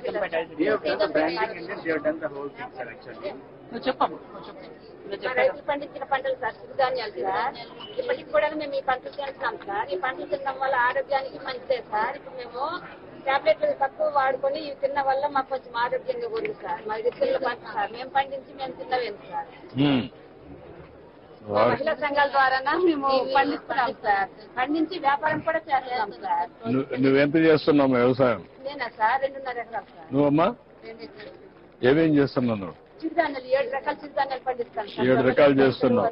Jaggampeta They have done the branding and then they have done the whole thing, sir, actually. నువ్వు చెప్పమ్మా నువ్వు చెప్పు నువ్వు మా చెప్పాను రైతులు పండించిన పంటలు సార్ సిరిధాన్యాలు సార్ ఇప్పటికి కూడా మేము ఈ పంటలు తింటున్నాం సార్ ఈ పంటలు తినడం వల్ల ఆరోగ్యానికి మంచిదే సార్ ఇప్పుడు మేము టాబ్లెట్లు తక్కువ వాడుకొని ఇవి తిన్న వల్ల మాకు కొంచెం ఆరోగ్యంగా ఉంది సార్ మాది పిల్లల పంట సార్ మేము పండించి మేము తిన్నవేంటి సార్. మా మహిళా సంఘాల ద్వారా మేము పండిస్తున్నాం సార్. పండించి వ్యాపారం కూడా చేస్తున్నాం సార్. నువ్వు నువ్వెంత చేస్తున్నావు వ్యవసాయం? నేనా సార్? రెండున్నర ఎకరాలు సార్. నువ్వమ్మా. ఏమేం చేస్తున్నావు నువ్వు? చిరుధాన్యాలు ఏడు రకాల చిరుధాన్యాలు పండిస్తాను సార్. ఏడు రకాలు చేస్తున్నావు.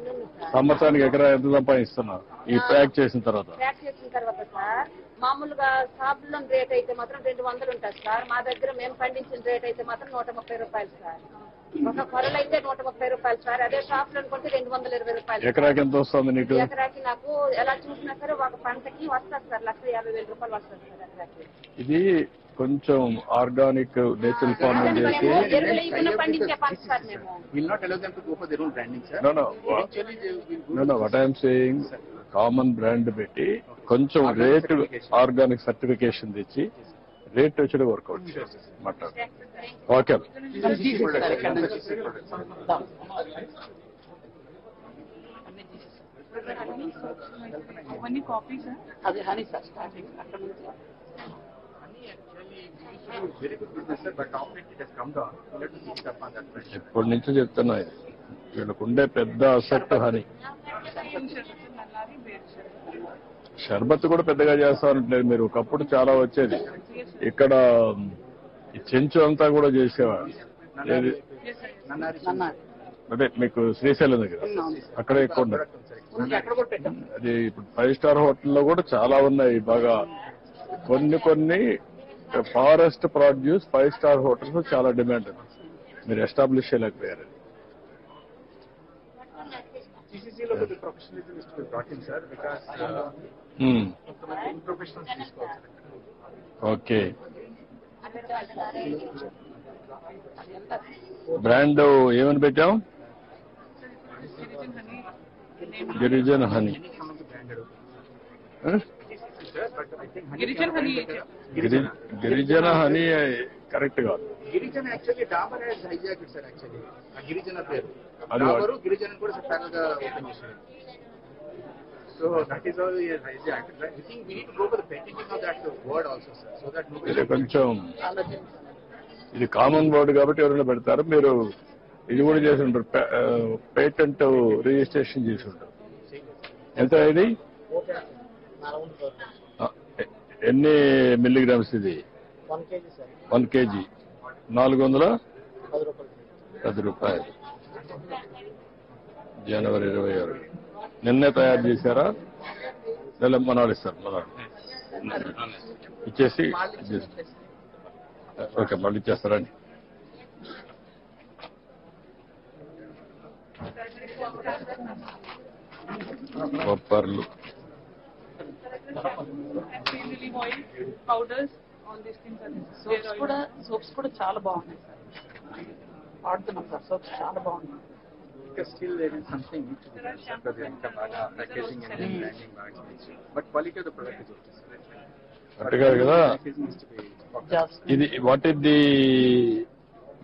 సంవత్సరానికి ఎకరా ఎంత సంపాదిస్తున్నావు? ఈ ప్యాక్ చేసిన తర్వాత. ప్యాక్ చేసిన తర్వాత సార్ మామూలుగా సాబులం రేట్ అయితే మాత్రం రెండు వందలు ఉంటుంది సార్. మా దగ్గర మేము పండించిన రేట్ అయితే మాత్రం నూట ముప్పై రూపాయలు సార్. ఒక కొరలు అయితే నూట ముప్పై రూపాయలు సార్. అదే షాప్లో కొంటే రెండు వందల ఇరవై రూపాయలు. సార్. ఎకరాకి ఎంత వస్తుంది నీకు? ఎకరాకి నాకు ఎలా చూసినా సరే ఒక పంటకి వస్తుంది సార్. లక్ష యాభై వేల రూపాయలు వస్తుంది సార్ ఎకరాకి. ఇది కొంచెం ఆర్గానిక్ నేచురల్ ఫార్మింగ్ చేసి what I'm saying common brand పెట్టి కొంచెం రేట్ ఆర్గానిక్ సర్టిఫికేషన్ తెచ్చి రేట్ వచ్చి వర్కౌట్ మాట్లాడు ఓకే అవన్నీ కాపీస్ అది హనీ సార్ స్టార్టింగ్ అక్కడ నుంచి. ఇప్పటి నుంచి చెప్తున్నా. వీళ్ళకుండే పెద్ద అసెట్ హని షర్బత్. కూడా పెద్దగా చేస్తారంటే మీరు. ఒకప్పుడు చాలా వచ్చేది. ఇక్కడ చెంచు అంతా కూడా చేసేవాడు నన్నారు అదే మీకు శ్రీశైలం దగ్గర. అక్కడే ఎక్కువ ఉండదు కూడా అది ఇప్పుడు ఫైవ్ స్టార్ హోటల్లో కూడా చాలా ఉన్నాయి. బాగా కొన్ని కొన్ని forest produce five star hotels చాలా డిమాండ్ మీరు ఎస్టాబ్లిష్ చేయలేకపోయారు. కొంతమంది తీసుకోవాలి. ఓకే బ్రాండ్ ఏమని పెట్టాం గిరిజన హనీ Any సంబంధ branded. ఆ? Sir, but I think honey గిరిజన cannot హనీ be better. గిరి గిరిజన హనీ కరెక్ట్ కాదు గిరిజన actually Dabur has hijack sir actually ఆ గిరిజన పేరు అది డాబరు గిరిజన కూడా ప్యారల్గా ఓపెన్ చేశారు so that is all hijack I think we need to go for the painting of that word also sir so that ఇది కొంచెం ఆలోచన ఇది కామన్ వర్డ్ కాబట్టి ఎవరైనా పెడతారు. మీరు ఇది కూడా చేసి ఉంటారు. పేటెంట్ రిజిస్ట్రేషన్ చేసి ఉంటారు. ఎంత ఇది? ఎన్ని మిల్లీగ్రామ్స్ ఇది? వన్ కేజీ నాలుగు వందల? పది రూపాయలు. జనవరి ఇరవై ఆరు. నిన్నే తయారు చేశారా? లేదా మనాడు ఇస్తారు మనాడు ఇచ్చేసి ఓకే మళ్ళీ ఇచ్చేస్తారండి బొప్పర్లు సోప్స్ కూడా సోప్స్ కూడా చాలా బాగున్నాయి సార్. వాడుతున్నాం సార్ సోప్స్ చాలా బాగున్నాయి. ఇంకా still there is something because ఇంకా బాగా ప్యాకేజింగ్ అండ్ బ్రాండింగ్ బాగా expensive. But quality of the product is okay sir correct కాదు కదా. Packaging is to be జాస్ ఇది what is the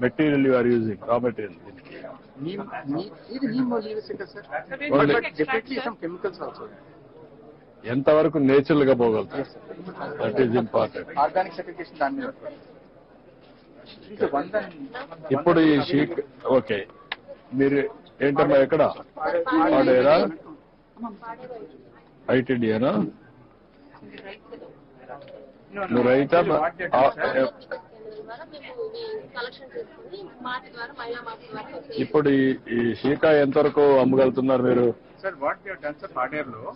material you are using raw material but also. ఎంతవరకు నేచురల్గా పోగలుగుతారు? That is important organic certification దాని మీద. ఇప్పుడు ఈ షీట్ ఓకే మీరు ఏంటమ్మా ఎక్కడ పాడేరా? ఐటీడీనా నువ్వు ద్వారా ఇప్పుడు ఈ షీకా ఎంతవరకు అమ్మగలుగుతున్నారు మీరు?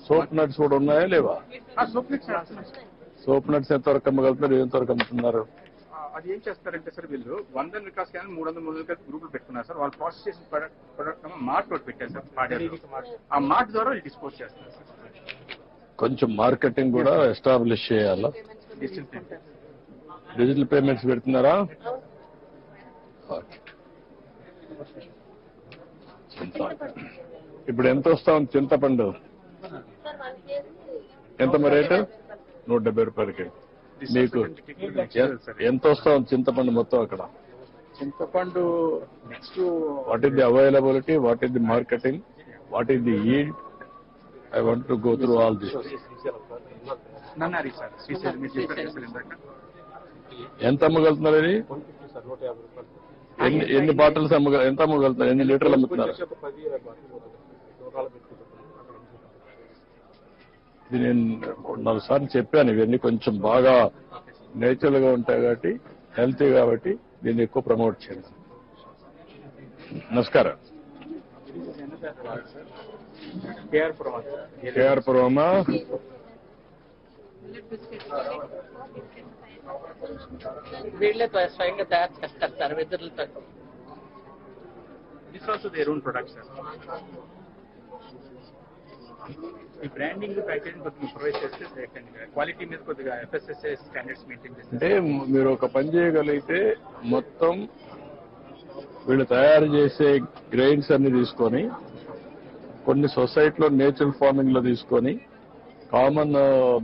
సోప్ నట్స్ కూడా ఉన్నాయా లేవా? సోప్ నట్స్ ఎంతవరకు అమ్మగలుగుతున్నారు? ఎంతవరకు అమ్ముతున్నారు? అది ఏం చేస్తారంటే సార్ వీళ్ళు వంద వికాస్ కానీ మూడు వందల మూడు వందల గ్రూపులు పెట్టుకున్నారు సార్. వాళ్ళు ప్రాసెస్ చేసిన ప్రొడక్ట్ ప్రొడక్ట్ మార్ట్ ఒకటి పెట్టారు సార్ పాడేరు ఆ మార్ట్ ద్వారా వాళ్ళు డిస్పోజ్ చేస్తున్నారు సార్. కొంచెం మార్కెటింగ్ కూడా ఎస్టాబ్లిష్ చేయాలా? డిజిటల్ పేమెంట్ డిజిటల్ పేమెంట్స్ పెడుతున్నారా. ఇప్పుడు ఎంత వస్తా ఉంది? చింతపండు. ఎంత మరి రేటు? నూట డెబ్బై రూపాయలకి. మీకు ఎంత వస్తుంది చింతపండు మొత్తం అక్కడ? చింతపండు next what is the availability what is the marketing what is the yield I want to go through all this ఎంత అమ్మగలుగుతున్నారు ఇది? ఎన్ని ఎన్ని బాటిల్స్ అమ్మగ ఎంత అమ్మగలుగుతున్నారు? ఎన్ని లీటర్లు అమ్ముతున్నారు? ఇది నేను నాలుగు సార్లు చెప్పాను ఇవన్నీ కొంచెం బాగా నేచురల్గా ఉంటాయి కాబట్టి హెల్తీ కాబట్టి దీన్ని ఎక్కువ ప్రమోట్ చేయండి నమస్కారం. కేఆర్ పురమా వీళ్ళే స్వయంగా తయారు చేస్తారు sir వెదురులతో. This also their own product sir ఈ బ్రాండింగ్ ప్యాకేజింగ్ కొద్దిగా ప్రొవైడ్ చేస్తే క్వాలిటీ మీద కొద్దిగా ఎఫ్ఎస్ఎస్ఏ స్టాండర్డ్స్ మెయింటైన్ చేస్తే అంటే మీరు ఒక పని చేయగలిగితే మొత్తం వీళ్ళు తయారు చేసే గ్రెయిన్స్ అన్ని తీసుకొని కొన్ని సొసైటీలో నేచురల్ ఫార్మింగ్లో తీసుకొని కామన్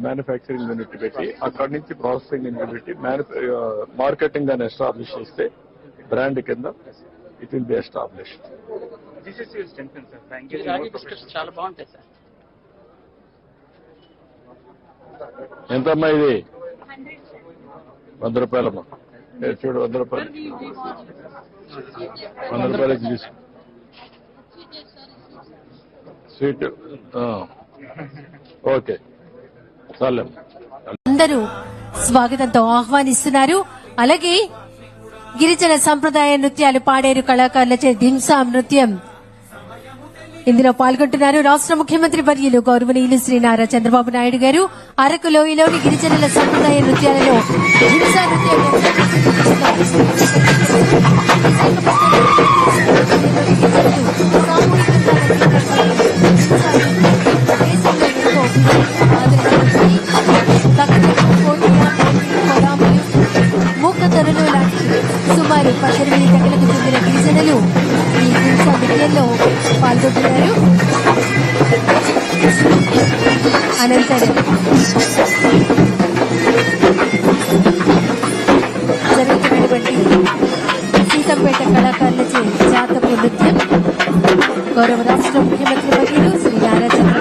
మ్యానుఫ్యాక్చరింగ్ యూనిట్ పెట్టి అక్కడి నుంచి ప్రాసెసింగ్ యూనిట్ పెట్టి మార్కెటింగ్ అని ఎస్టాబ్లిష్ చేస్తే బ్రాండ్ కింద ఇట్ విల్ బి ఎస్టాబ్లిష్ చాలా బాగుంటాయి సార్ ఎంతమ్మా ఇది? వంద రూపాయలమ్మా చూడు వంద రూపాయలు. వంద రూపాయలకి తీసుకో. Sweet okay. చాలేమ్మా అందరూ స్వాగతంతో ఆహ్వానిస్తున్నారు. అలాగే గిరిజన సంప్రదాయ నృత్యాలు పాడేరు కళాకారులచే దింసా నృత్యం. ఇందులో పాల్గొంటున్నారు రాష్ట్ర ముఖ్యమంత్రి వర్యులు గౌరవనీయులు శ్రీ నారా చంద్రబాబు నాయుడు గారు. అరకు లోయలోని గిరిజనుల సంప్రదాయ నృత్యాలలో హింసా నృత్యం కళాకారులచే జాతపు నృత్యం గౌరవ రాష్ట్ర ముఖ్యమంత్రి వర్యులు శ్రీ నారా